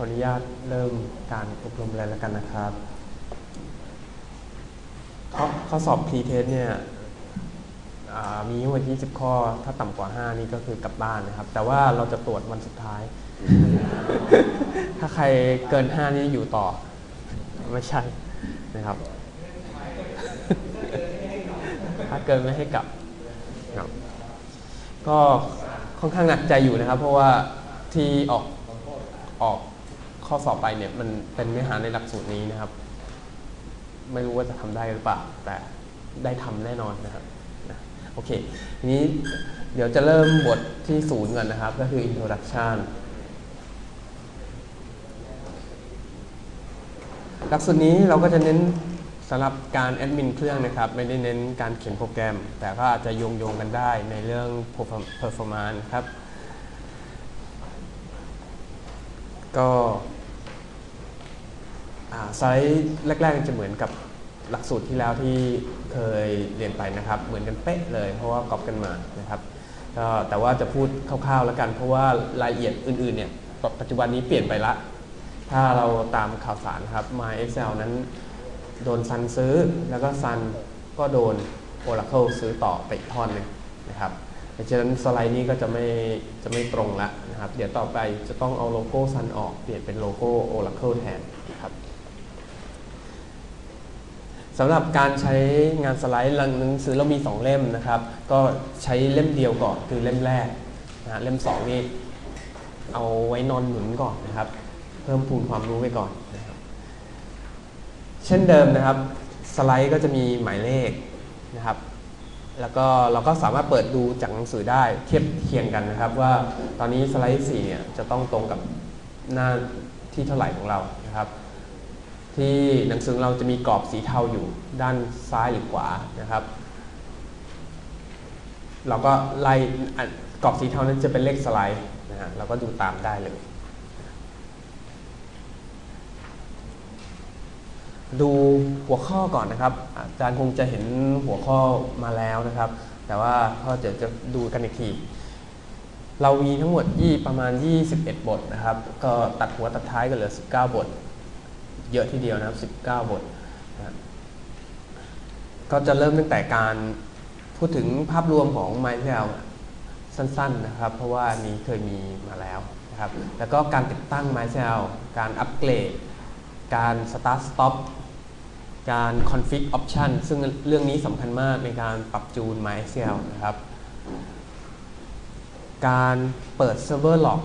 ขออนุญาตเริ่มการอบรมเลยแล้วกันนะครับข้อข้อสอบ pre-test เนี่ยมีทั้งหมด20ข้อถ้าต่ำกว่า 5 นี่ก็คือกลับบ้านนะครับ แต่ว่าเราจะตรวจวันสุดท้าย ถ้าใครเกิน 5 นี่อยู่ต่อ ไม่ใช่นะครับ ถ้าเกินไม่ให้กลับครับก็ค่อนข้างหนักใจอยู่นะครับ เพราะว่าที่ออกออก ข้อสอบไปเนี่ยมันเป็นเนื้อหาในหลักสูตรนี้นะครับ ไม่รู้ว่าจะทำได้หรือเปล่า แต่ได้ทำแน่นอนนะครับนะโอเคทีนี้เดี๋ยวจะเริ่มบทที่ศูนย์ก่อนนะครับ ก็คือ introduction หลักสูตรนี้เราก็จะเน้นสำหรับการแอดมินเครื่องนะครับ ไม่ได้เน้นการเขียนโปรแกรม แต่ก็อาจจะโยงโยงกันได้ในเรื่อง performance ครับ ก็ สไลด์แรกๆจะเหมือนกับหลักสูตรที่แล้วที่เคยเรียนไปนะครับ เหมือนกันเป๊ะเลย เพราะว่าก๊อปกันมานะครับแต่ว่าจะพูดคร่าวๆแล้วกัน เพราะว่ารายละเอียดอื่นๆเนี่ยปัจจุบันนี้เปลี่ยนไปละ ถ้าเราตามข่าวสารครับ My Excel นั้นโดนซันซื้อแล้วก็ซันก็โดน Oracle ซื้อต่อไปอีกทอดหนึ่งนะครับดังนั้นสไลด์นี้ก็จะไม่จะไม่ตรงละนะครับ เดี๋ยวต่อไปจะต้องเอาโลโก้ซันออกเปลี่ยนเป็นโลโก้ Oracle แทนนะครับ สำหรับการใช้งานสไลด์หนังสือเรามี 2 เล่มนะครับ ก็ใช้เล่มเดียวก่อนคือเล่มแรกนะเล่ม2นี่เอาไว้นอนหนุนก่อนนะครับ เพิ่มพูนความรู้ไปก่อนนะครับเช่นเดิมนะครับสไลด์ก็จะมีหมายเลขนะครับ แล้วก็เราก็สามารถเปิดดูจากหนังสือได้เทียบเคียงกันนะครับ ว่าตอนนี้สไลด์4เนี่ยจะต้องตรงกับหน้าที่เท่าไหร่ของเรานะครับ ที่หนังสือเราจะมีกรอบสีเทาอยู่ด้านซ้ายหรือขวานะครับ เราก็ไล่กรอบสีเทานั้นจะเป็นเลขสไลด์นะฮะเราก็ดูตามได้เลย ดูหัวข้อก่อนนะครับ อาจารย์คงจะเห็นหัวข้อมาแล้วนะครับ แต่ว่าก็จะจะดูกันอีกทีเรามีทั้งหมดยี่ประมาณ 21 บทนะครับ ก็ตัดหัวตัดท้ายกันเหลือ 19 บท เยอะทีเดียวนะครับ 19 บทนะก็จะเริ่มตั้งแต่การพูดถึงภาพรวมของ m y s e l สั้นๆนะครับ เพราะว่านี้เคยมีมาแล้วนะครับ แล้วก็การติดตั้ง m y s e l การอัปเกรด การ start stop การ config option ซึ่งเรื่องนี้สำคัญมากในการปรับจูน MySQL นะครับ การเปิด server log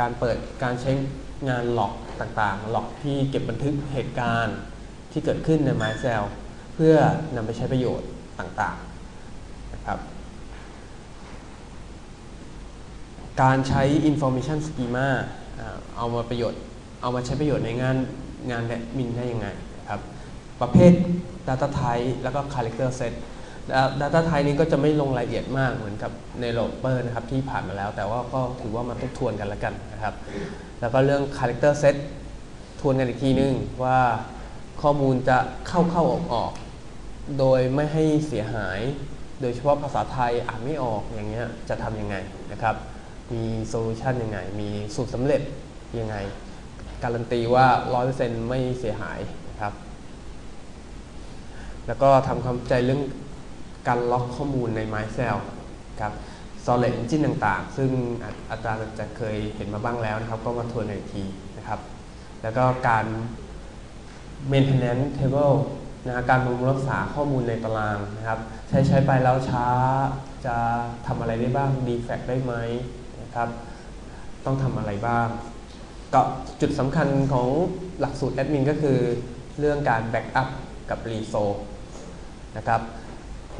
การเปิดการใช้งาน log ต่างๆ log ที่เก็บบันทึกเหตุการณ์ที่เกิดขึ้นใน MySQL เพื่อนำไปใช้ประโยชน์ต่างๆนะครับ การใช้ information schema อ่าเอามาประโยชน์ เอามาใช้ประโยชน์ในงานงานแอดมินได้ยังไงนะครับ ประเภท Data Type แล้วก็ Character Set Data Type นี้ก็จะไม่ลงรายละเอียดมากเหมือนกับในโลเปอร์นะครับที่ผ่านมาแล้ว แต่ว่าก็ถือว่ามาทบทวนกันแล้วกันนะครับ แล้วก็เรื่อง Character Set ทวนกันอีกทีนึงว่าข้อมูลจะเข้าเข้าออกออก โดยไม่ให้เสียหาย โดยเฉพาะภาษาไทยอ่านไม่ออกอย่างเงี้ยจะทำยังไงนะครับ มีโซลูชันยังไง มีสูตรสำเร็จยังไง การันตีว่า 100%ไม่เสียหายนะครับ แล้วก็ทำความใจเรื่อง การล็อกข้อมูลใน MyCell ครับ Solid Engine ต่างๆ ซึ่งอาอาจารย์จะเคยเห็นมาบ้างแล้วนะครับ ก็มาทวนอีกทีนะครับ แล้วก็การ Maintenance Table นะการบำรุงรักษาข้อมูลในตารางนะครับ ใช้ใช้ไปแล้วช้าจะทำอะไรได้บ้าง defect ได้ไหมนะครับ ต้องทำอะไรบ้าง ก็จุดสำคัญของหลักสูตรแอดมินก็คือเรื่องการแบ็กอัพกับรีโซนะครับ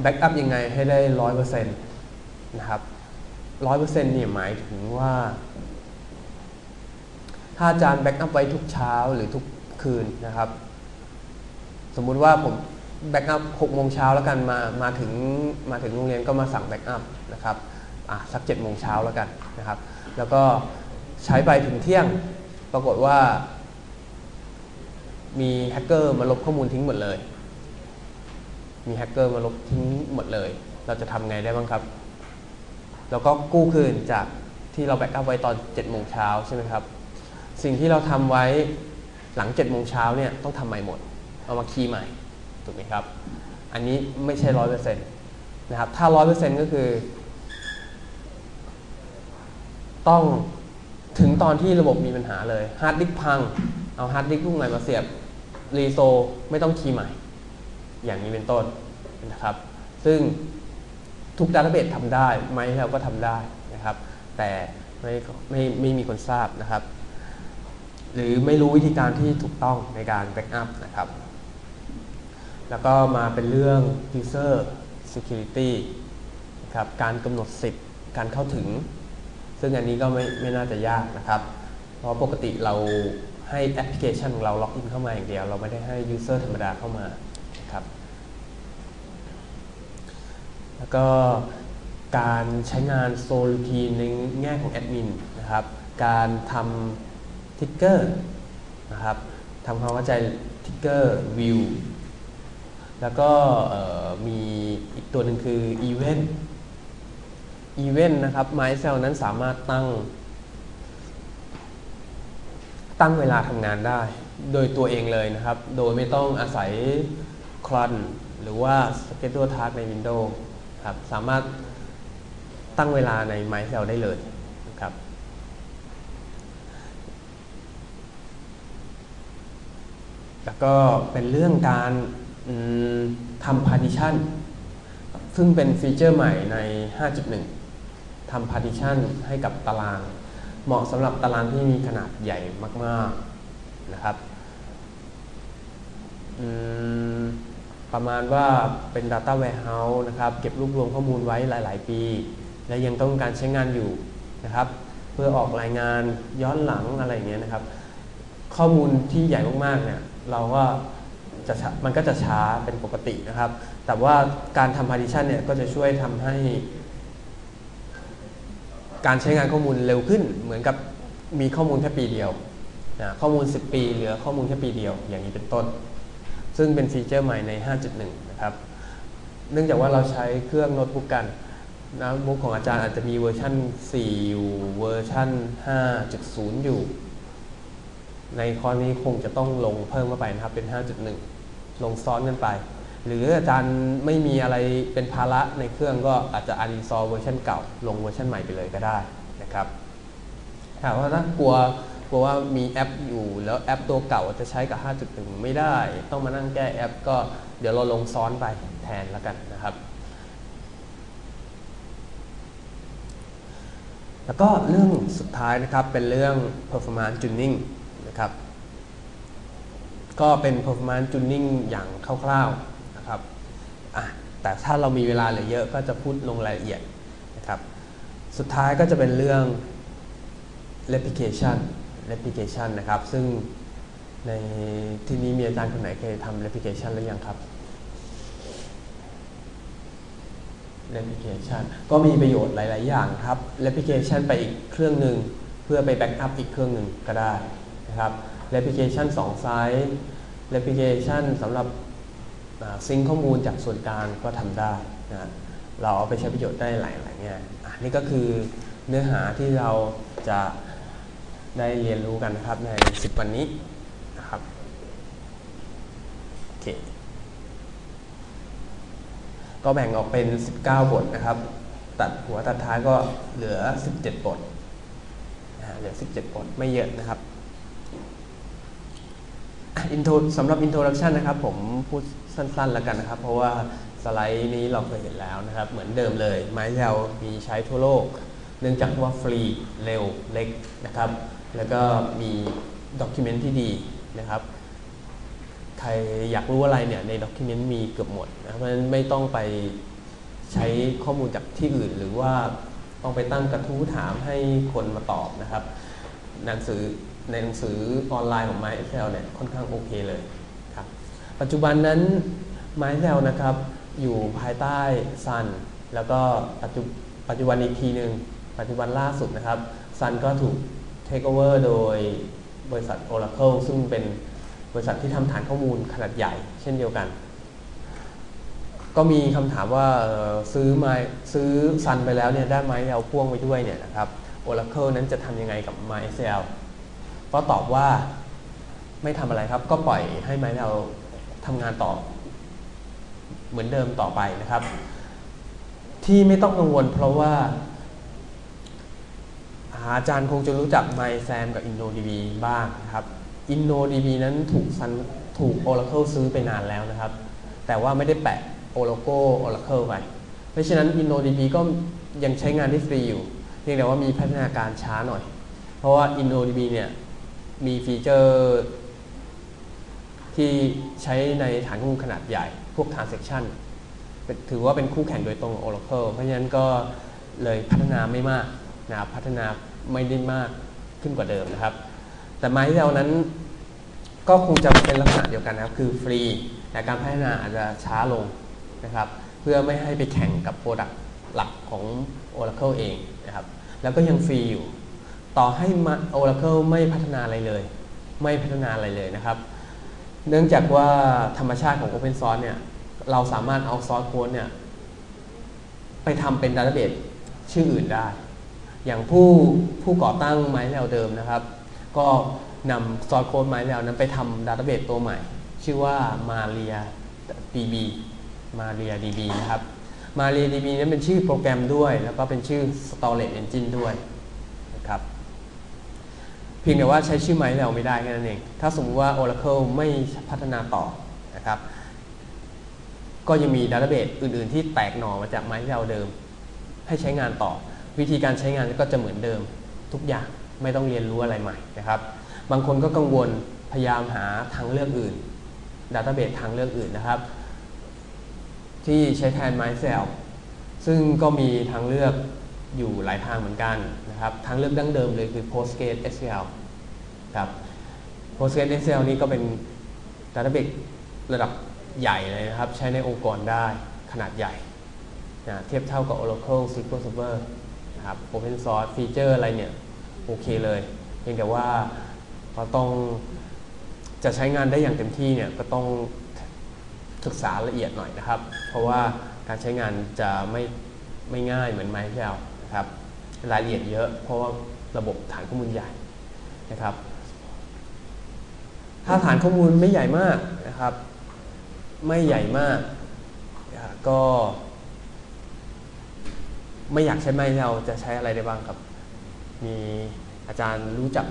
แบ็กอัพยังไงให้ได้ร้อยเปอร์เซ็นต์นะครับร้อยเปอร์เซ็นต์นี่หมายถึงว่า ถ้าอาจารย์แบ็กอัพไว้ทุกเช้าหรือทุกคืนนะครับ สมมุติว่าผมแบ็กอัพหกโมงเช้าแล้วกันมามาถึงมาถึงโรงเรียนก็มาสั่งแบ็กอัพนะครับอะสักเจ็ดโมงเช้าแล้วกันนะครับ แล้วก็ใช้ไปถึงเที่ยงปรากฏว่า มีแฮกเกอร์มาลบข้อมูลทิ้งหมดเลย มีแฮกเกอร์มาลบทิ้งหมดเลย เราจะทำไงได้บ้างครับ แล้วก็กู้คืนจากที่เราแบ็กอัพไว้ตอน7โมงเช้าใช่ไหมครับ สิ่งที่เราทำไว้หลัง7โมงเช้าเนี่ยต้องทำใหม่หมด เอามาคีย์ใหม่ถูกไหมครับ อันนี้ไม่ใช่ร้อยเปอร์เซ็นต์นะครับ ถ้าร้อยเปอร์เซ็นต์ก็คือ ต้องถึงตอนที่ระบบมีปัญหาเลยฮาร์ดดิสก์พัง เอาฮาร์ดดิสก์ลูกใหม่มาเสียบรีโซไม่ต้องคีย์ใหม่ อย่างนี้เป็นต้นนะครับ ซึ่งทุกดัตเตอร์เบสทำได้ไหมเราก็ทำได้นะครับ แต่ไม่ไม่ไม่มีคนทราบนะครับ หรือไม่รู้วิธีการที่ถูกต้องในการแบ็กอัพนะครับ แล้วก็มาเป็นเรื่อง user security นะครับการกำหนดสิทธิ์การเข้าถึง ซึ่งอันนี้ก็ไม่ไม่น่าจะยากนะครับ เพราะปกติเราให้แอปพลิเคชันของเราล็อกอินเข้ามาอย่างเดียว เราไม่ได้ให้ user ธรรมดาเข้ามานะครับ แล้วก็การใช้งานโซลูทีในแง่ของแอดมินนะครับ การทำทิกเกอร์นะครับทำความเข้าใจทิกเกอร์วิวแล้วก็มีอีกตัวหนึ่งคือ Event Event นะครับ MySell นั้นสามารถตั้ง ตั้งเวลาทำงานได้ โดยตัวเองเลยนะครับ โดยไม่ต้องอาศัยคลันหรือว่า Schedule Task ใน Windows ครับสามารถตั้งเวลาใน MySell ได้เลยนะครับแล้วก็เป็นเรื่องการทำ partition ซึ่งเป็นฟีเจอร์ใหม่ใน 5.1 ทำ partition ให้กับตาราง เหมาะสำหรับตารางที่มีขนาดใหญ่มาก ๆ นะครับ ประมาณว่าเป็น Data Warehouse นะครับเก็บรวบรวมข้อมูลไว้หลาย ๆ ปี และยังต้องการใช้งานอยู่นะครับ เพื่อออกรายงานย้อนหลังอะไรอย่างเงี้ยนะครับ ข้อมูลที่ใหญ่มากๆเนี่ยเราก็จะมันก็จะช้าเป็นปกตินะครับ แต่ว่าการทำ partition เนี่ยก็จะช่วยทำให้ การใช้งานข้อมูลเร็วขึ้น เหมือนกับมีข้อมูลแค่ปีเดียวนะข้อมูล 10 ปี เหลือข้อมูลแค่ปีเดียว อย่างนี้เป็นต้น ซึ่งเป็นฟีเจอร์ใหม่ใน 5.1 นะครับ เนื่องจากว่าเราใช้เครื่องโน้ตบุ๊กกันนะบุ๊กของอาจารย์อาจจะมีเวอร์ชัน4 อยู่ เวอร์ชัน5.0 อยู่ ในข้อนี้คงจะต้องลงเพิ่มเข้าไปนะครับเป็น 5.1 ลงซ้อนกันไป หรืออาจารย์ไม่มีอะไรเป็นภาระในเครื่องก็อาจจะอันอินซอลเวอร์ชันเก่า ลงเวอร์ชันใหม่ไปเลยก็ได้นะครับถ้าว่าถ้ากลัว ลัวว่ามีแอปอยู่แล้วแอปตัวเก่าจะใช้กับ 5.1 ไม่ได้ ต้องมานั่งแก้แอป ก็เดี๋ยวเราลงซ้อนไปแทนแล้วกันนะครับ แล้วก็เรื่องสุดท้ายนะครับเป็นเรื่อง performance tuning นะครับ ก็เป็น performance tuning อย่างคร่าวๆนะครับแต่ถ้าเรามีเวลาเหลือเยอะก็จะพูดลงรายละเอียดนะครับ สุดท้ายก็จะเป็นเรื่อง replication replication นะครับ ซึ่งในที่นี้มีอาจารย์คนไหนเคยทำ replication หรือยังครับ replication ก็มีประโยชน์หลาย ๆ อย่างครับ replication ไปอีกเครื่องหนึ่งเพื่อไป backup อีกเครื่องหนึ่งก็ได้นะครับ replication 2ไซส์ replication สำหรับซิงข้อมูลจากส่วนกลางก็ทำได้นะเราเอาไปใช้ประโยชน์ได้หลายหลายแง่นี่ก็คือเนื้อหาที่เราจะ ได้เรียนรู้กันนะครับใน 10 วันนี้นะครับโอเคก็แบ่งออกเป็น 19 บทนะครับ ตัดหัวตัดท้ายก็เหลือ 17 บทเหลือ 17 บทไม่เยอะนะครับอินโทรสำหรับอินโทรดักชันนะครับ ผมพูดสั้นๆแล้วกันนะครับ เพราะว่าสไลด์นี้เราเคยเห็นแล้วนะครับ เหมือนเดิมเลย ไม้ยาวมีใช้ทั่วโลก เนื่องจากว่าฟรีเร็วเล็กนะครับ แล้วก็มีด็อกิเมนต์ที่ดีนะครับ ใครอยากรู้อะไรเนี่ยในด็อกิเมนต์มีเกือบหมดนะเพราะฉะนั้นไม่ต้องไปใช้ข้อมูลจากที่อื่น หรือว่าต้องไปตั้งกระทู้ถามให้คนมาตอบนะครับ หนังสือในหนังสือออนไลน์ของ MySQL เนี่ยค่อนข้างโอเคเลยครับ ปัจจุบันนั้น MySQL นะครับอยู่ภายใต้ Sun แล้วก็ปัจจุปัจจุบันอีกทีหนึ่งปัจจุบันล่าสุดนะครับ Sun ก็ถูก take over โดยบริษัท Oracle ซึ่งเป็นบริษัทที่ทำฐานข้อมูลขนาดใหญ่ เช่นเดียวกัน ก็มีคำถามว่าซื้อไม้ซื้อซันไปแล้วเนี่ยได้ไหมเอาพ่วงไปด้วยเนี่ยนะครับ Oracle นั้นจะทำยังไงกับ MySQL ก็ตอบว่าไม่ทำอะไรครับ ก็ปล่อยให้ MySQL ทำงานต่อ เหมือนเดิมต่อไปนะครับ ที่ไม่ต้องกังวลเพราะว่า อาจารย์คงจะรู้จัก MySam กับ InnoDB บ้างนะครับ InnoDB นั้นถูกซันถูก Oracle ซื้อไปนานแล้วนะครับ แต่ว่าไม่ได้แปะ Oracle Oracle ไปเพราะฉะนั้น InnoDB ก็ยังใช้งานได้ฟรีอยู่เพียงแต่ว่ามีพัฒนาการช้าหน่อย เพราะว่า InnoDB เนี่ยมีฟีเจอร์ ที่ใช้ในฐานข้อมูลขนาดใหญ่ พวก transaction ถือว่าเป็นคู่แข่งโดยตรง Oracle เพราะฉะนั้นก็เลยพัฒนาไม่มากนะครับพัฒนา ไม่ได้มากขึ้นกว่าเดิมนะครับ แต่ไม้เรานั้นก็คงจะเป็นลักษณะเดียวกันนะครับ คือฟรีแต่การพัฒนาอาจจะช้าลงนะครับ เพื่อไม่ให้ไปแข่งกับโปรดักต์หลักของ Oracle เองนะครับ แล้วก็ยังฟรีอยู่ ต่อให้ Oracle ไม่พัฒนาอะไรเลย ไม่พัฒนาอะไรเลยนะครับ เนื่องจากว่าธรรมชาติของ Open Source เนี่ย เราสามารถเอาซอสโค้ดเนี่ย ไปทำเป็นดัตเตอร์เบสชื่ออื่นได้ อย่างผู้ผู้ก่อตั้งไม้แล้วเดิมนะครับ ก็นำซอสโค้ดไม้แล้วนั้นไปทำดัตเตอร์เบสตัวใหม่ ชื่อว่า Maria DB Maria DB นะครับ Maria DB นั้นเป็นชื่อโปรแกรมด้วย แล้วก็เป็นชื่อ Storage Engine ด้วยนะครับเพียงแต่ว่าใช้ชื่อไม้แล้วไม่ได้แค่นั้นเอง ถ้าสมมติว่า Oracle ไม่พัฒนาต่อนะครับ ก็ยังมีดัตเตอร์เบสอื่น ๆ ที่แตกหน่อมาจากไม้เราเดิม ให้ใช้งานต่อ วิธีการใช้งานก็จะเหมือนเดิมทุกอย่างไม่ต้องเรียนรู้อะไรใหม่นะครับ บางคนก็กังวลพยายามหาทางเลือกอื่นดัตเตอร์เบสทางเลือกอื่นนะครับ ที่ใช้แทน MySQL ซึ่งก็มีทางเลือกอยู่หลายทางเหมือนกันนะครับทางเลือกดั้งเดิมเลยคือ PostgreSQL ครับ PostgreSQL นี่ก็เป็นดัตเตอร์เบสระดับใหญ่เลยนะครับ ใช้ในองค์กรได้ขนาดใหญ่นะเทียบเท่ากับ Oracle SQL Server นะครับ Open Source ฟีเจอร์อะไรเนี่ยโอเคเลย เพียงแต่ว่าเราต้องจะใช้งานได้อย่างเต็มที่เนี่ยก็ต้องศึกษาละเอียดหน่อยนะครับ เพราะว่าการใช้งานจะไม่ไม่ง่ายเหมือนไม้แก้วนะครับรายละเอียดเยอะ เพราะว่าระบบฐานข้อมูลใหญ่นะครับ ถ้าฐานข้อมูลไม่ใหญ่มากนะครับ ไม่ใหญ่มากก็ ไม่อยากใช้ไม้เราจะใช้อะไรได้บ้างครับ มีอาจารย์รู้จัก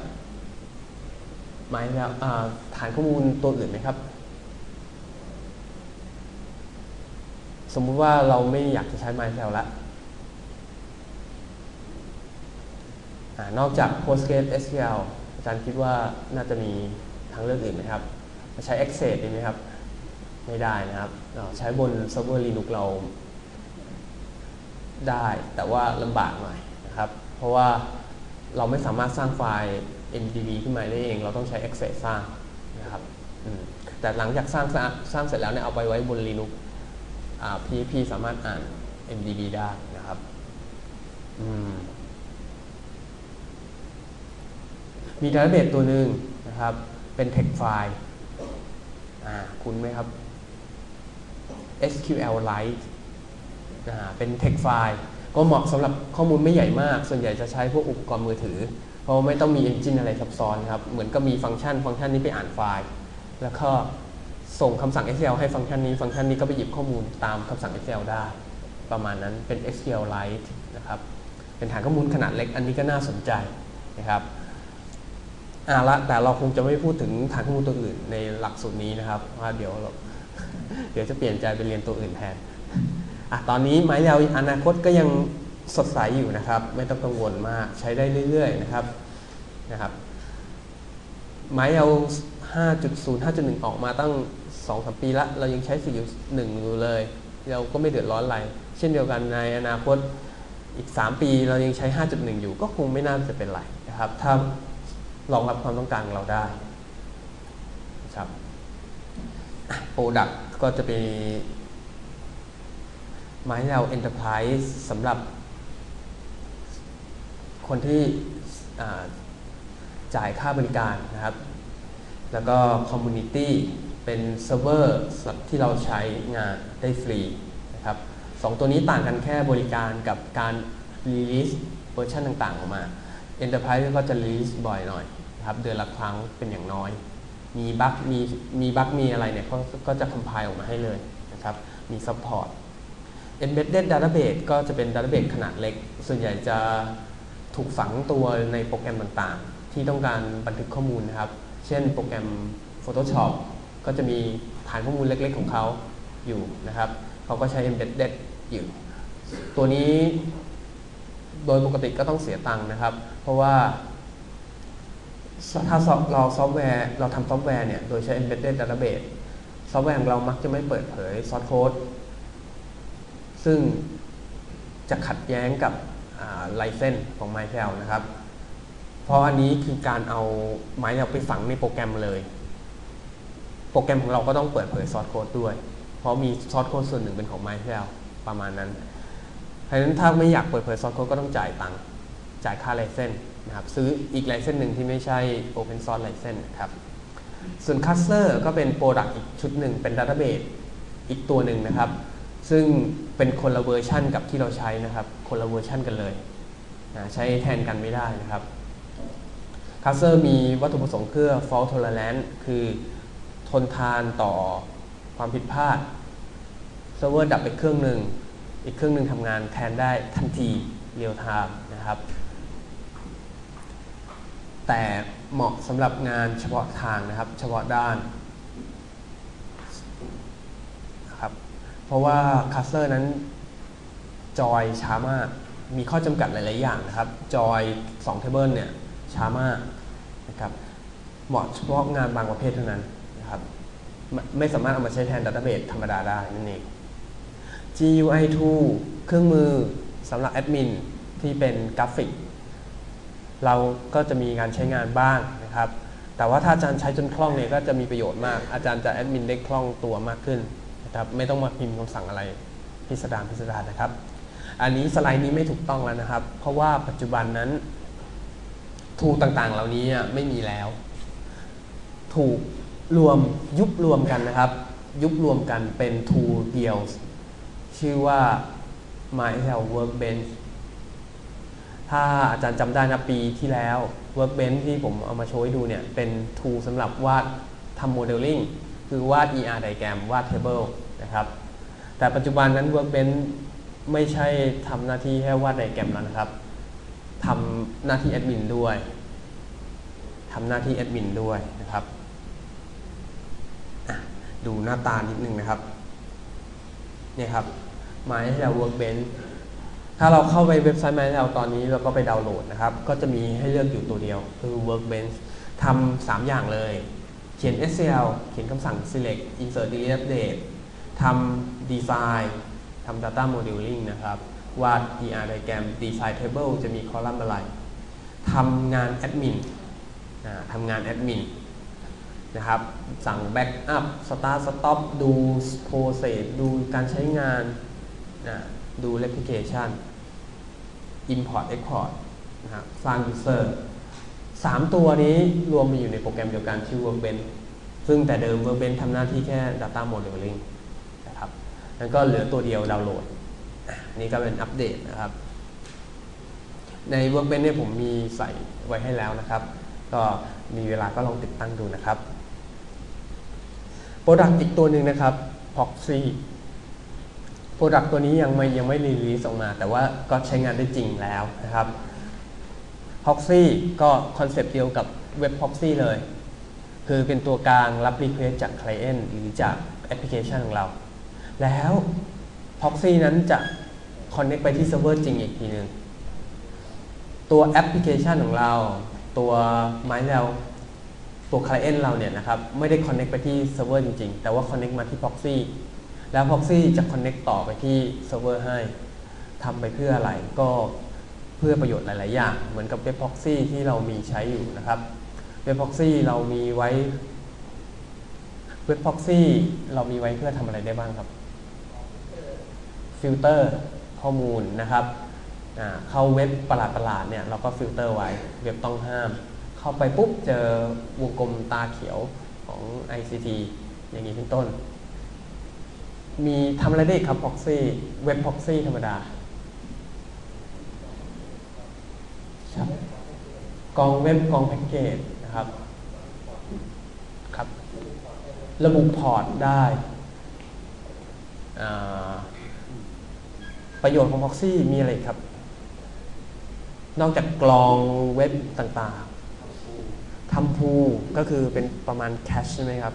ไม้แล้วฐานข้อมูลตัวอื่นไหมครับ สมมุติว่าเราไม่อยากจะใช้ MySQL ละนอกจาก PostgreSQL อาจารย์คิดว่าน่าจะมีทางเลือกอื่นไหมครับใช้ Access ดีไหมครับ ไม่ได้นะครับ ใช้บนเซิร์ฟเวอร์ Linux เรา ได้แต่ว่าลำบากหน่อยนะครับ เพราะว่าเราไม่สามารถสร้างไฟล์ MDB ขึ้นมาได้เอง เราต้องใช้ Access สร้างนะครับแต่หลังจากสร้างสร้างเสร็จแล้วเนี่ยเอาไปไว้บน Linux PHP สามารถอ่าน MDB ได้นะครับมีดัตเตอร์เบสตัวหนึ่งนะครับ เป็น text file คุ้นไหมครับ SQLite เป็น text file ก็เหมาะสำหรับข้อมูลไม่ใหญ่มาก ส่วนใหญ่จะใช้พวกอุปกรณ์มือถือ เพราะไม่ต้องมี engine อะไรซับซ้อนครับ เหมือนก็มีฟังก์ชัน ฟังก์ชันนี้ไปอ่านไฟล์ แล้วก็ส่งคำสั่ง SQL ให้ฟังก์ชันนี้ ฟังก์ชันนี้ก็ไปหยิบข้อมูลตามคำสั่ง SQL ได้ ประมาณนั้นเป็น SQLite นะครับ เป็นฐานข้อมูลขนาดเล็ก อันนี้ก็น่าสนใจนะครับอ่าละแต่เราคงจะไม่พูดถึงฐานข้อมูลตัวอื่นในหลักสูตรนี้นะครับว่าเดี๋ยวเราเดี๋ยวจะเปลี่ยนใจไปเรียนตัวอื่นแทน อะตอนนี้ไม้ยาวอนาคตก็ยังสดใสอยู่นะครับ ไม่ต้องกังวลมากใช้ได้เรื่อยๆนะครับนะครับไม้ยาว5.0 5.1 ออกมาตั้ง 2 3 ปีละ เรายังใช้4.1อยู่เลย เราก็ไม่เดือดร้อนอะไร เช่นเดียวกันในอนาคตอีก 3 ปีเรายังใช้ 5.1 อยู่ก็คงไม่น่าจะเป็นไรนะครับ ถ้ารองรับความต้องการของเราได้ครับโปรดักก็จะเป็น ไม้เรา Enterprise สำหรับ คนที่จ่ายค่าบริการนะครับ แล้วก็ Community เป็นเซิร์ฟเวอร์ที่เราใช้งานได้ฟรีนะครับสองตัวนี้ต่างกันแค่บริการกับการรีลิสเวอร์ชันต่างๆออกมา Enterprise ก็จะรีลิสบ่อยหน่อยนะครับเดือนละครั้งเป็นอย่างน้อย มีบั๊กมีมีบั๊กมีอะไรเนี่ยก็ก็จะคอมไพล์ออกมาให้เลยนะครับ มี support embedded database ก็จะเป็น database ขนาดเล็ก ส่วนใหญ่จะถูกฝังตัวในโปรแกรมต่างๆ ที่ต้องการบันทึกข้อมูลนะครับ เช่นโปรแกรม Photoshop ก็จะมีฐานข้อมูลเล็กๆของเขาอยู่นะครับ เขาก็ใช้ embedded อยู่ ตัวนี้โดยปกติก็ต้องเสียตังค์นะครับ เพราะว่าถ้าเราซอฟต์แวร์เราทำซอฟต์แวร์เนี่ย โดยใช้ embedded database ซอฟต์แวร์ของเรามักจะไม่เปิดเผย source code ซึ่งจะขัดแย้งกับไลเซนของ MyTel นะครับ เพราะอันนี้คือการเอา MyTel ไปฝังในโปรแกรมเลย โปรแกรมของเราก็ต้องเปิดเผย source code ด้วย เพราะมี source code ส่วนหนึ่งเป็นของ MyTel ประมาณนั้นเพราะฉะนั้นถ้าไม่อยากเปิดเผย source code ก็ต้องจ่ายตังค์ จ่ายค่าไลเซนนะครับ ซื้ออีกไลเซนหนึ่งที่ไม่ใช่ Open Source License นะครับ ส่วน Cluster ก็เป็น Product อีกชุดหนึ่งเป็น Database อีกตัวหนึ่งนะครับ ซึ่งเป็นคนละเวอร์ชันกับที่เราใช้นะครับ คนละเวอร์ชันกันเลยนะใช้แทนกันไม่ได้นะครับ Cluster มีวัตถุประสงค์เพื่อ fault tolerance คือทนทานต่อความผิดพลาดเซิร์ฟเวอร์ดับไปเครื่องหนึ่ง อีกเครื่องหนึ่งทำงานแทนได้ทันทีเรียลไทม์นะครับ แต่เหมาะสำหรับงานเฉพาะทางนะครับ เฉพาะด้านนะครับ เพราะว่าคัสเตอร์นั้นจอยช้ามาก มีข้อจำกัดหลาย ๆ อย่างนะครับ จอย2 table เนี่ยช้ามากนะครับเหมาะเฉพาะงานบางประเภทเท่านั้นนะครับไม่สามารถเอามาใช้แทนดัตตอร์เบสธรรมดาได้นั่นเอง GUI tool เครื่องมือสำหรับแอดมินที่เป็นกราฟิก เราก็จะมีการใช้งานบ้างนะครับ แต่ว่าถ้าอาจารย์ใช้จนคล่องเนี่ยก็จะมีประโยชน์มาก อาจารย์จะแอดมินได้คล่องตัวมากขึ้น นะครับไม่ต้องมาพิมพ์คำสั่งอะไรพิสดารพิสดารนะครับ อันนี้สไลด์นี้ไม่ถูกต้องแล้วนะครับ เพราะว่าปัจจุบันนั้นทูต่างๆ เหล่านี้ไม่มีแล้ว ถูกรวมยุบรวมกันนะครับ ยุบรวมกันเป็นทูเดียว ชื่อว่า MySQL Workbench ถ้าอาจารย์จำได้นะปีที่แล้ว Workbench ที่ผมเอามาโชว์ให้ดูเนี่ย เป็น tool สำหรับวาดทำโมเดลลิ่งคือวาด ER diagram วาด table นะครับ แต่ปัจจุบันนั้น Workbench ไม่ใช่ทำหน้าที่แค่วาดไดแกรมแล้วนะครับทำหน้าที่แอดมินด้วยทำหน้าที่แอดมินด้วยนะครับ ดูหน้าตานิดนึงนะครับเนี่ยครับ MySQL Workbench ถ้าเราเข้าไปเว็บไซต์ MySQL ตอนนี้เราก็ไปดาวน์โหลดนะครับ ก็จะมีให้เลือกอยู่ตัวเดียว คือ Workbench ทำสามอย่างเลย เขียน SQL เขียนคำสั่ง select insert delete update ทำ design ทำ data modeling นะครับ วาด ER diagram design table จะมีคอลัมน์อะไรทำงานแอดมินทำงานแอดมินนะครับ สั่ง backup start stop ดู process ดูการใช้งานนะดู replication import export นะครับสร้าง user สามตัวนี้รวมมาอยู่ในโปรแกรมเดียวกันชื่อ Workbench ซึ่งแต่เดิม Workbench ทำหน้าที่แค่ data modeling นะครับแล้วก็เหลือตัวเดียวดาวน์โหลด นี่ก็เป็นอัปเดตนะครับ ใน Workbench เนี่ยผมมีใส่ไว้ให้แล้วนะครับ ก็มีเวลาก็ลองติดตั้งดูนะครับโปรดักต์อีกตัวหนึ่งนะครับ Proxy โปรดักต์ตัวนี้ยังไม่ยังไม่รีลีสออกมา แต่ว่าก็ใช้งานได้จริงแล้วนะครับ Proxy ก็คอนเซปต์เดียวกับเว็บ Proxy เลย คือเป็นตัวกลางรับ Request จาก Client หรือจากแอปพลิเคชันของเรา แล้ว Proxy นั้นจะ Connect ไปที่เซิร์ฟเวอร์จริงอีกทีหนึ่งตัวแอปพลิเคชันของเรา ตัว MySQL ตัว Client เราเนี่ยนะครับไม่ได้ Connect ไปที่เซิร์ฟเวอร์จริง ๆ แต่ว่า Connect มาที่ Proxy แล้ว Proxy จะ Connect ต่อไปที่เซิร์ฟเวอร์ให้ทำไปเพื่ออะไรก็เพื่อประโยชน์หลาย ๆ อย่าง เหมือนกับเว็บ Proxy ที่เรามีใช้อยู่นะครับเว็บ Proxy เรามีไว้เว็บ Proxy เรามีไว้เพื่อทำอะไรได้บ้างครับ ฟิลเตอร์ข้อมูลนะครับเข้าเว็บประหลาดประหลาดเนี่ยเราก็ฟิลเตอร์ไว้เว็บต้องห้าม เข้าไปปุ๊บเจอวงกลมตาเขียวของ ICT อย่างนี้เป็นต้น มีทำอะไรได้ครับ proxy เว็บ proxy ธรรมดาครับกองเว็บกองแพ็กเกจนะครับครับ ระบุพอร์ตได้อ่า ประโยชน์ของ Proxy มีอะไรครับ นอกจากกรองเว็บต่างๆทำพูก็คือเป็นประมาณแคชใช่ไหมครับ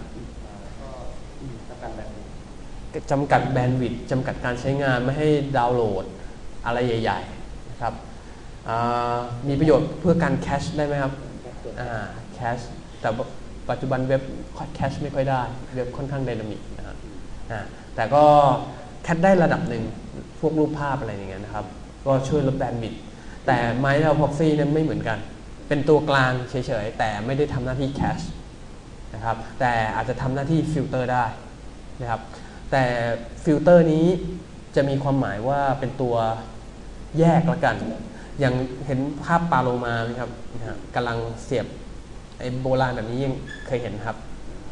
จำกัดแบนด์วิดต์จำกัดการใช้งานไม่ให้ดาวน์โหลดอะไรใหญ่ๆนะครับมีประโยชน์เพื่อการแคชได้ไหมครับแคชแต่ปัจจุบันเว็บแคชไม่ค่อยได้ เว็บค่อนข้างไดนามิกนะฮะแต่ก็แคชได้ระดับหนึ่ง พวกรูปภาพอะไรอย่างเงี้ยนะครับ ก็ช่วยลดแบนด์วิดต์แต่ไม l ์ p พ็อกซี่นั้นไม่เหมือนกัน เป็นตัวกลางเฉยๆ แต่ไม่ได้ทำหน้าที่แคชนะครับแต่อาจจะทำหน้าที่ฟิลเตอร์ได้นะครับแต่ฟิลเตอร์นี้จะมีความหมายว่าเป็นตัวแยกละกัน อย่างเห็นภาพปลาโลมาไหมครับนะฮะกำลังเสียบไอ้โบราณแบบนี้ยังเคยเห็นครับ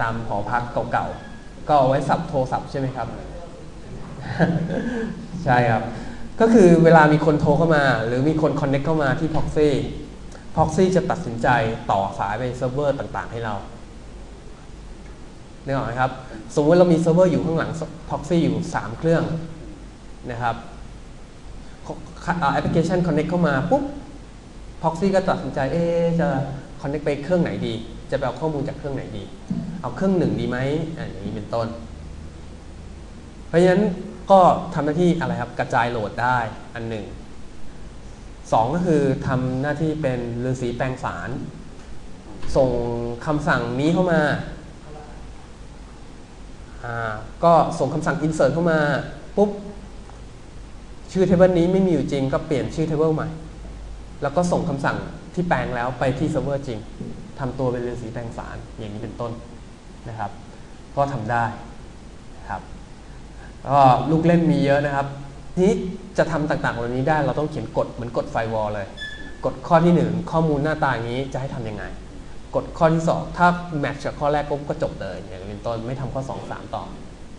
ตามหอพักเก่าๆ ก็เอาไว้สับโทรศัพท์ใช่ไหมครับ ใช่ครับ ก็คือเวลามีคนโทรเข้ามา หรือมีคนคอนเน็กเข้ามาที่ Proxy Proxy จะตัดสินใจต่อสายไปเซิร์ฟเวอร์ต่างๆ ให้เรานึกออกไหมครับ สมมติเรามีเซิร์ฟเวอร์อยู่ข้างหลัง Proxy อยู่ 3 เครื่องนะครับแอปพลิเคชัน Connect เข้ามาปุ๊บ Proxy ก็ตัดสินใจเอ๊จะ Connect ไปเครื่องไหนดี จะไปเอาข้อมูลจากเครื่องไหนดี เอาเครื่องหนึ่งดีไหมอันนี้เป็นต้น เพราะฉะนั้น ก็ทำหน้าที่อะไรครับกระจายโหลดได้อันหนึ่งสองก็คือทำหน้าที่เป็นฤาษีแปลงสาร ส่งคำสั่งนี้เข้ามาก็ส่งคำสั่ง insert เข้ามาปุ๊บ ชื่อเทเบิลนี้ไม่มีอยู่จริง ก็เปลี่ยนชื่อเทเบิลใหม่ แล้วก็ส่งคำสั่งที่แปลงแล้วไปที่เซิร์ฟเวอร์จริงทำตัวเป็นฤาษีแปลงสารอย่างนี้เป็นต้นนะครับ ก็ทำได้ ก็ลูกเล่นมีเยอะนะครับทีนี้จะทำต่างๆเหล่านี้ได้เราต้องเขียนกฎเหมือนกฎไฟวอลเลยกฎข้อที่ 1 ข้อมูลหน้าตาอย่างนี้จะให้ทำยังไงกฎข้อที่ 2 ถ้าแมทช์กับข้อแรกก็จบเลยอย่างเป็นต้นไม่ทำข้อ 2 3 ต่อ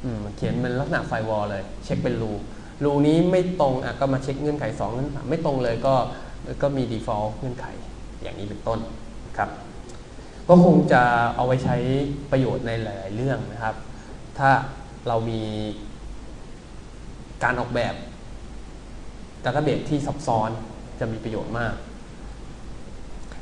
อืมเขียนเป็นลักษณะไฟวอลเลย เช็คเป็นรูรูนี้ไม่ตรงอะก็มาเช็คเงื่อนไข2เงื่อนไขไม่ตรงเลยก็ก็มี default เงื่อนไขอย่างนี้เป็นต้นครับก็คงจะเอาไว้ใช้ประโยชน์ในหลาย ๆ เรื่องนะครับ ถ้าเรามี การออกแบบดัตต้าเบสที่ซับซ้อนจะมีประโยชน์มาก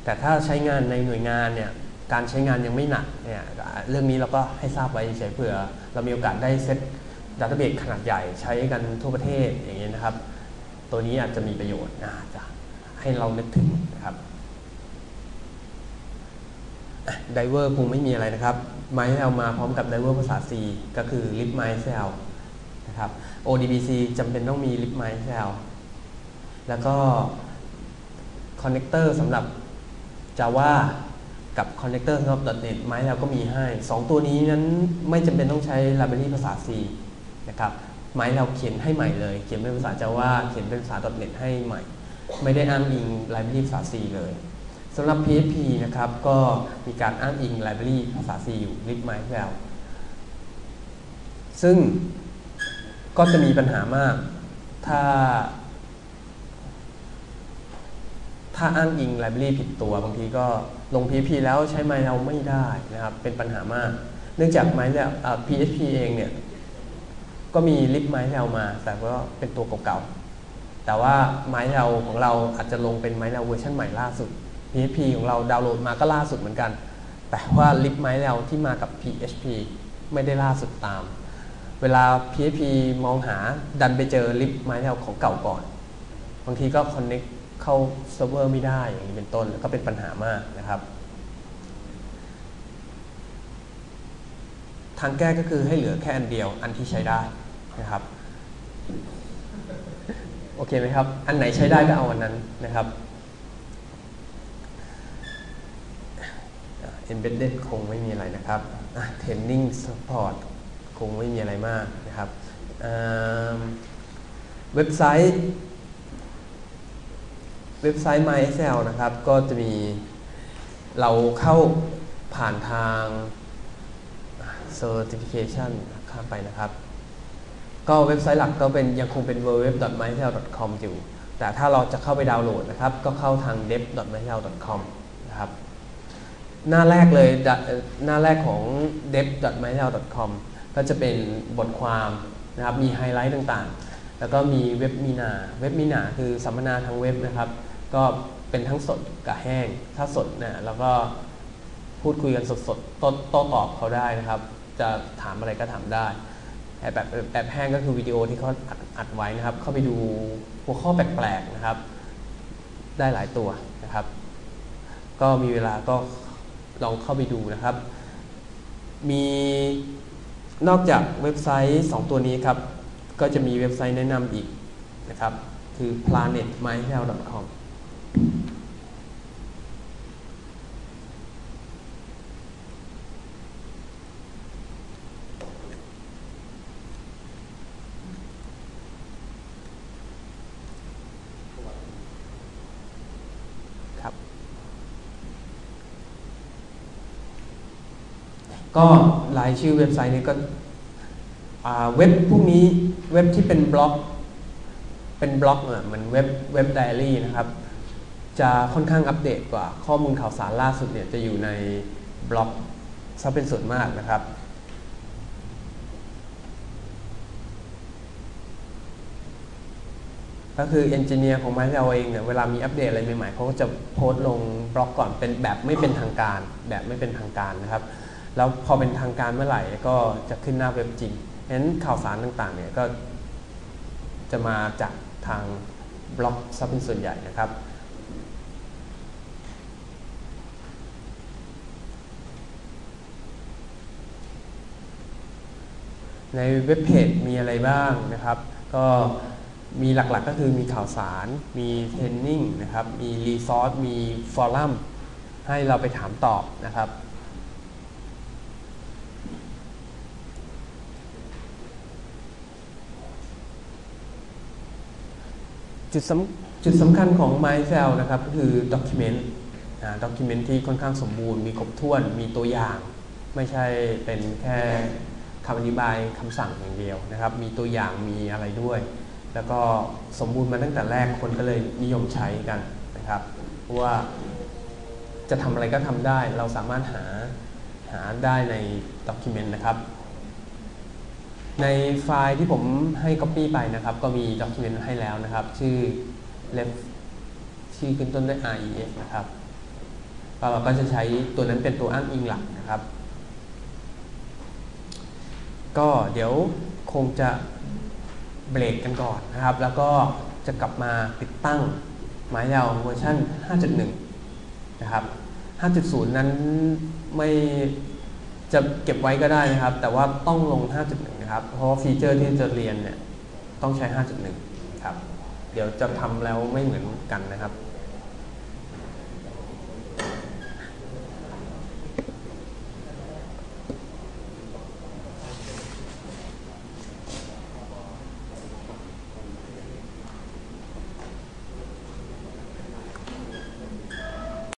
แต่ถ้าใช้งานในหน่วยงานเนี่ยการใช้งานยังไม่หนักเนี่ยเรื่องนี้เราก็ให้ทราบไว้เฉยเผื่อ เรามีโอกาสได้เซตดัตต้าเบสขนาดใหญ่ใช้กันทั่วประเทศอย่างนี้นะครับ ตัวนี้อาจจะมีประโยชน์อาจจะให้เรานึกถึงนะครับไดเวอร์คงไม่มีอะไรนะครับไมซ์เอามาพร้อมกับไดเวอร์ภาษา C ก็คือ lib m y c e l นะครับ ODBC จำเป็นต้องมี lib m y c e l แล้วก็คอนเนคเตอร์สำหรับ Java กับ Connector สำหรับ .NET ไม้แล้วก็มีให้ 2 ตัวนี้นั้นไม่จำเป็นต้องใช้ library ภาษา C นะครับไม้เราเขียนให้ใหม่เลย เขียนเป็นภาษา Java เขียนเป็นภาษา .NET ให้ใหม่ ไม่ได้อ้างอิง library ภาษา C เลยสำหรับ PHP นะครับ ก็มีการอ้างอิง library ภาษา C อยู่ libmyfile ซึ่ง ก็จะมีปัญหามาก ถ้า ถ้าอ้างอิง library ผิดตัว บางทีก็ลง PHP แล้วใช้ไมเราไม่ได้นะครับ เป็นปัญหามาก เนื่องจากไมแล้ว PHP เองเนี่ย ก็มี lib m y l มา แต่ก็เป็นตัวเก่าๆ แต่ว่าไม้เราของเราอาจจะลงเป็นไม้เราเวอร์ชันใหม่ล่าสุด PHP ของเราดาวน์โหลดมาก็ล่าสุดเหมือนกัน แต่ว่าลิบไม้แล้วที่มากับ PHP ไม่ได้ล่าสุดตาม เวลา PHP มองหาดันไปเจอลิบไม้แล้วของเก่าก่อน บางทีก็ connect เข้าเซิร์ฟเวอร์ไม่ได้ อย่างนี้เป็นต้นก็เป็นปัญหามากนะครับ ทางแก้ก็คือให้เหลือแค่อันเดียว อันที่ใช้ได้นะครับ โอเคไหมครับ อันไหนใช้ได้ก็เอาอันนั้นนะครับ embedded คงไม่มีอะไรนะครับ training support คงไม่มีอะไรมากนะครับเว็บไซต์เว็บไซต์ MySL นะครับ ก็จะมีเราเข้าผ่านทาง certification ข้ามไปนะครับ ก็เว็บไซต์หลักก็เป็นยังคงเป็น www.mysl.com อยู่ แต่ถ้าเราจะเข้าไปดาวน์โหลดนะครับ ก็เข้าทาง dev.mysl.com นะครับ หน้าแรกเลยหน้าแรกของ dev.mytel.com ก็จะเป็นบทความนะครับมีไฮไลท์ต่างๆ แล้วก็มีเว็บมีนาเว็บมีนาคือสัมมนาทางเว็บนะครับ ก็เป็นทั้งสดกับแห้ง ถ้าสดเนี่ยเราก็พูดคุยกันสดๆโต้โต้ตอบเขาได้นะครับ จะถามอะไรก็ถามได้แต่แบบแบบแห้งก็คือวิดีโอที่เขาอัดอัดไว้นะครับ เข้าไปดูหัวข้อแปลกๆนะครับ ได้หลายตัวนะครับ ก็มีเวลาก็ลองเข้าไปดูนะครับ มี นอกจากเว็บไซต์ 2 ตัวนี้ครับ ก็จะมีเว็บไซต์แนะนำอีกนะครับ คือ planetmyhealth.com ก็รายชื่อเว็บไซต์นี้ก็เว็บพวกนี้เว็บที่เป็นบล็อก เป็นบล็อกอะเหมือนเว็บเว็บไดอารี่นะครับ จะค่อนข้างอัปเดตกว่า ข้อมูลข่าวสารล่าสุดเนี่ยจะอยู่ในบล็อกซะเป็นส่วนมากนะครับ ก็คือเอนจิเนียร์ของไม้เราเองเนี่ยเวลามีอัปเดตอะไรใหม่ๆเขาก็จะโพสต์ลงบล็อกก่อนเป็นแบบไม่เป็นทางการ แบบไม่เป็นทางการนะครับ แล้วพอเป็นทางการเมื่อไหร่ก็จะขึ้นหน้าเว็บจริงฉะนั้นข่าวสารต่างๆเนี่ยก็จะมาจากทางบล็อกซะเป็นส่วนใหญ่นะครับ ในเว็บเพจมีอะไรบ้างนะครับ ก็มีหลักๆก็คือมีข่าวสาร มีเทรนนิ่งนะครับ มีรีซอส มีฟอรัมให้เราไปถามตอบนะครับ จุดสำจุดสำคัญของ MyCell นะครับก็คือ Document อ่า Document ที่ค่อนข้างสมบูรณ์ มีครบถ้วน มีตัวอย่าง ไม่ใช่เป็นแค่คำอธิบายคำสั่งอย่างเดียวนะครับ มีตัวอย่าง มีอะไรด้วย แล้วก็สมบูรณ์มาตั้งแต่แรก คนก็เลยนิยมใช้กันนะครับ เพราะว่าจะทำอะไรก็ทำได้ เราสามารถหาหาได้ใน Document นะครับ ในไฟล์ที่ผมให้ Copy ไปนะครับ ก็มี Document ให้แล้วนะครับ ชื่อ left ชื่อขึ้นต้นด้วย ref นะครับเราก็จะใช้ตัวนั้นเป็นตัวอ้างอิงหลักนะครับ ก็เดี๋ยวคงจะเบรกกันก่อนนะครับ แล้วก็จะกลับมาติดตั้งหมายยาวเวอร์ชัน5.1 นะครับ 5.0 นั้นไม่จะเก็บไว้ก็ได้นะครับ แต่ว่าต้องลง 5.1 นะครับ เพราะฟีเจอร์ที่จะเรียนเนี่ยต้องใช้ 5.1 ครับ เดี๋ยวจะทำแล้วไม่เหมือนกันนะครับ